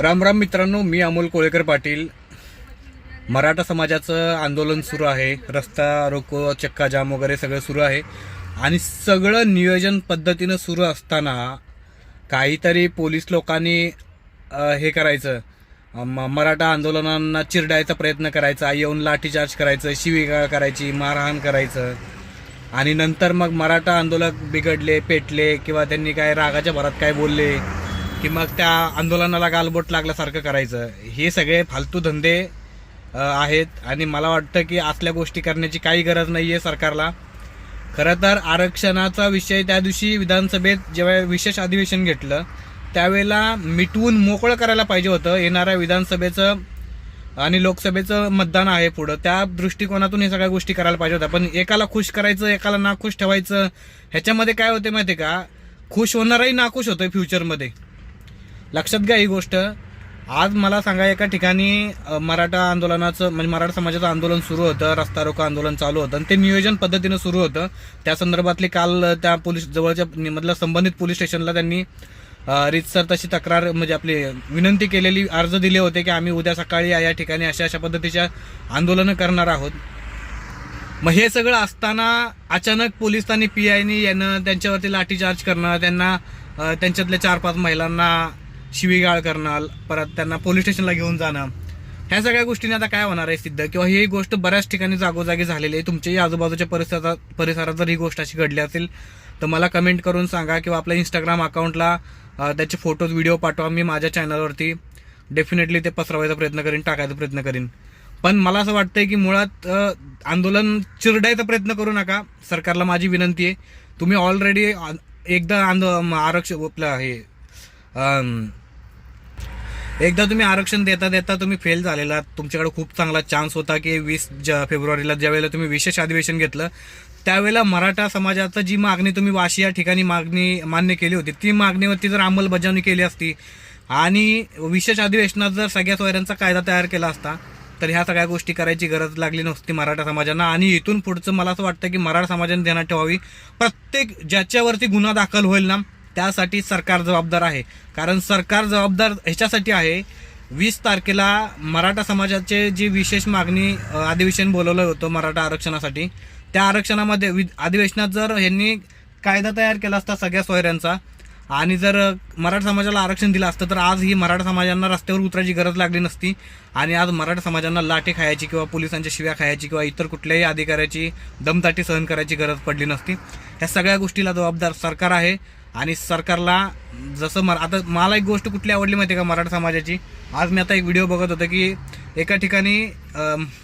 राम राम मित्रांनो मी अमोल कोळेकर पाटील. मराठा समाजाचं आंदोलन सुरू आहे. रस्ता रोको चक्का जाम वगैरे सगळं सुरू आहे. आणि सगळं नियोजन पद्धतीनं सुरू असताना काहीतरी पोलीस लोकांनी हे करायचं. म- मराठा आंदोलनांना चिरडायचा प्रयत्न करायचा. येऊन लाठीचार्ज करायचं शिविका करायची मारहाण करायचं. आणि नंतर मग मराठा आंदोलक बिघडले पेटले किंवा त्यांनी काय रागाच्या भरात काय बोलले की मग त्या आंदोलनाला गालबोट लागल्यासारखं करायचं. हे सगळे फालतू धंदे आहेत. आणि मला वाटतं की असल्या गोष्टी करण्याची काही गरज नाही आहे सरकारला. खरं तर आरक्षणाचा विषय त्या दिवशी विधानसभेत जेव्हा विशेष अधिवेशन घेतलं त्यावेळेला मिटवून मोकळं करायला पाहिजे होतं. येणाऱ्या विधानसभेचं आणि लोकसभेचं मतदान आहे पुढं. त्या दृष्टिकोनातून हे सगळ्या गोष्टी करायला पाहिजे होत्या. पण एकाला खुश करायचं एकाला नाखुश ठेवायचं ह्याच्यामध्ये काय होते माहिती आहे का? खुश होणाराही नाखुश होतोय फ्युचरमध्ये लक्षात घ्या ही गोष्ट. आज मला सांगा एका ठिकाणी मराठा आंदोलनाचं म्हणजे मराठा समाजाचं आंदोलन सुरू होतं रस्ता रोको आंदोलन चालू होतं आणि ते नियोजन पद्धतीनं सुरू होतं. त्या संदर्भातली काल त्या पोलीस जवळच्या मधल्या संबंधित पोलीस स्टेशनला त्यांनी रितसर तशी तक्रार म्हणजे आपली विनंती केलेली अर्ज दिले होते की आम्ही उद्या सकाळी या ठिकाणी अशा अशा पद्धतीच्या आंदोलनं करणार आहोत. मग हे सगळं असताना अचानक पोलिसांनी पी आयनी यानं त्यांच्यावरती लाठीचार्ज करणं त्यांना त्यांच्यातल्या चार पाच महिलांना शिवीगाळ करणं परत त्यांना पोलीस स्टेशनला घेऊन जाणं. ह्या सगळ्या गोष्टीने आता काय होणार आहे सिद्ध? किंवा ही गोष्ट बऱ्याच ठिकाणी जागोजागी झालेली आहे. तुमच्याही आजूबाजूच्या परिसरात परिसरात जर ही गोष्ट अशी घडली असेल तर मला कमेंट करून सांगा किंवा आपल्या इंस्टाग्राम अकाउंटला त्याचे फोटोज व्हिडिओ पाठवा. मी माझ्या चॅनलवरती डेफिनेटली ते पसरवायचा प्रयत्न करीन टाकायचा प्रयत्न करीन. पण मला असं वाटतंय की मुळात आंदोलन चिरडायचा प्रयत्न करू नका. सरकारला माझी विनंती आहे. तुम्ही ऑलरेडी एकदा आंदो आरक्षण आपलं हे एकदा तुम्ही आरक्षण देता देता तुम्ही फेल झालेला. तुमच्याकडे खूप चांगला चान्स होता की वीस ज फेब्रुवारीला ज्यावेळेला तुम्ही विशेष अधिवेशन घेतलं त्यावेळेला मराठा समाजाचं जी मागणी तुम्ही वाशी या ठिकाणी मागणी मान्य केली होती ती मागणीवरती जर अंमलबजावणी केली असती आणि विशेष अधिवेशनात जर सगळ्या सोयऱ्यांचा कायदा तयार केला असता तर ह्या सगळ्या गोष्टी करायची गरज लागली नसती मराठा समाजांना. आणि इथून पुढचं मला असं वाटतं की मराठा समाजाने ध्यानात ठेवावी. प्रत्येक ज्याच्यावरती गुन्हा दाखल होईल ना त्यासाठी सरकार जबाबदार आहे. कारण सरकार जबाबदार ह्याच्यासाठी आहे वीस तारखेला मराठा समाजाचे जी विशेष मागणी अधिवेशन बोलवलं होतं मराठा आरक्षणासाठी त्या आरक्षणामध्ये वि- अधिवेशनात जर ह्यांनी कायदा तयार केला असता सगळ्या सोयऱ्यांचा आणि जर मराठा समाजाला आरक्षण दिलं असतं तर आज ही मराठा समाजांना रस्त्यावर उतरायची गरज लागली नसती आणि आज मराठा समाजांना लाठी खायची किंवा पोलिसांच्या शिव्या खायची किंवा इतर कुठल्याही अधिकाऱ्याची दमदाटी सहन करायची गरज पडली नसती. ह्या सगळ्या गोष्टीला जबाबदार सरकार आहे. आणि सरकारला जसं मरा आता मला एक गोष्ट कुठली आवडली माहिती आहे का मराठा समाजाची? आज मी आता एक व्हिडिओ बघत होतो की एका ठिकाणी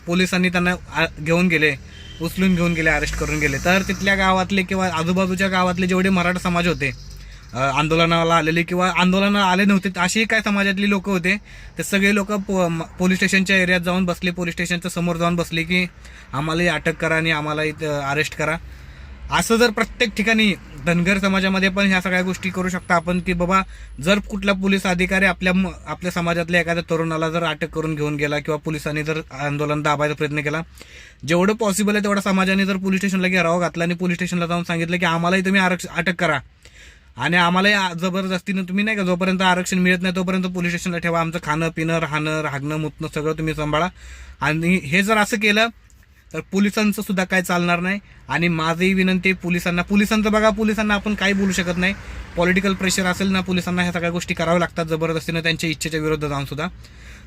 पोलिसांनी त्यांना आ- घेऊन गेले उचलून घेऊन गेले अरेस्ट करून गेले. तर तिथल्या गावातले किंवा आजूबाजूच्या गावातले जेवढे मराठा समाज होते आंदोलनाला आलेले किंवा आंदोलनाला आले नव्हते असेही काय समाजातली लोक होते ते सगळे लोक पोलीस स्टेशनच्या एरियात जाऊन बसले पोलीस स्टेशनच्या समोर जाऊन बसले की आम्हालाही अटक करा आणि आम्हाला इथं अरेस्ट करा. असं जर प्रत्येक ठिकाणी धनगर समाजामध्ये पण ह्या सगळ्या गोष्टी करू शकता आपण की बाबा जर कुठला पोलीस अधिकारी आपल्या म- आपल्या समाजातल्या एखाद्या तरुणाला जर अटक करून घेऊन गेला किंवा पोलिसांनी जर आंदोलन दाबायचा प्रयत्न केला जेवढं पॉसिबल आहे तेवढा समाजाने जर पोलीस स्टेशनला घेराव घातला आणि पोलीस स्टेशनला जाऊन सांगितलं की आम्हालाही तुम्ही आरक्ष अटक करा. आणि आम्हालाही जबरदस्तीनं तुम्ही नाही का जोपर्यंत आरक्षण मिळत नाही तोपर्यंत पोलीस स्टेशनला ठेवा. आमचं खाणं पिणं राहणं राहणं मुतणं सगळं तुम्ही सांभाळा. आणि हे जर असं केलं तर पोलिसांचं सुद्धा काय चालणार नाही. आणि माझी विनंती पोलिसांना. पोलिसांचं बघा पोलिसांना आपण काही बोलू शकत नाही. पॉलिटिकल प्रेशर असेल ना पोलिसांना ह्या सगळ्या गोष्टी कराव्या लागतात. जबरदस्तीनं त्यांच्या इच्छेच्या विरोधात जाऊन सुद्धा.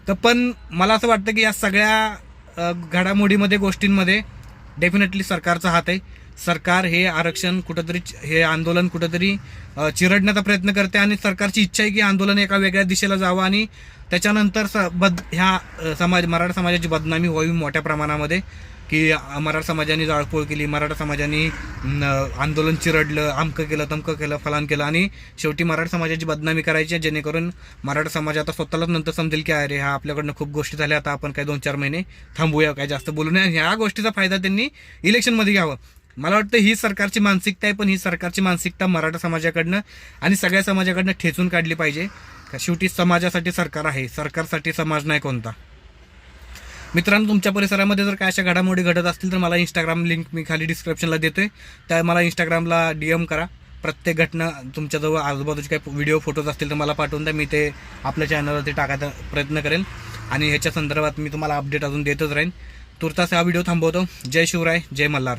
तर पण मला असं वाटतं की या सगळ्या घडामोडीमध्ये गोष्टींमध्ये डेफिनेटली सरकारचा हात आहे. सरकार हे आरक्षण कुठंतरी हे आंदोलन कुठंतरी चिरडण्याचा प्रयत्न करते आणि सरकारची इच्छा आहे की आंदोलन एका वेगळ्या दिशेला जावं आणि त्याच्यानंतर स बद ह्या समाज मराठा समाजाची बदनामी व्हावी मोठ्या प्रमाणामध्ये. की मराठा समाजाने जाळपोळ केली मराठा समाजाने आंदोलन चिरडलं अमकं केलं तमकं केलं फलान केलं आणि शेवटी मराठा समाजाची बदनामी करायची आहे, जेणेकरून मराठा समाज आता स्वतःलाच नंतर समजेल की अरे हा आपल्याकडनं खूप गोष्टी झाल्या आता आपण काय दोन चार महिने थांबूया काय जास्त बोलू नये. ह्या गोष्टीचा फायदा त्यांनी इलेक्शनमध्ये घ्यावा. मला वाटतं ही सरकारची मानसिकता आहे पण ही सरकारची मानसिकता मराठा समाजाकडनं आणि सगळ्या समाजाकडनं ठेचून काढली पाहिजे. का शेवटी समाजासाठी सरकार आहे सरकारसाठी समाज नाही कोणता. मित्रांनो तुमच्या परिसरामध्ये जर काय अशा घडामोडी घडत असतील तर मला इंस्टाग्राम लिंक मी खाली डिस्क्रिप्शनला देतोय. त्या मला इंस्टाग्रामला डी एम करा. प्रत्येक घटना तुमच्याजवळ आजूबाजूचे काही व्हिडिओ फोटोज असतील तर मला पाठवून द्या. मी ते आपल्या चॅनलवरती टाकायचा प्रयत्न करेन आणि ह्याच्या संदर्भात मी तुम्हाला अपडेट अजून देतच राहीन. तुर्तास हा व्हिडिओ थांबवतो. जय शिवराय जय मल्हार.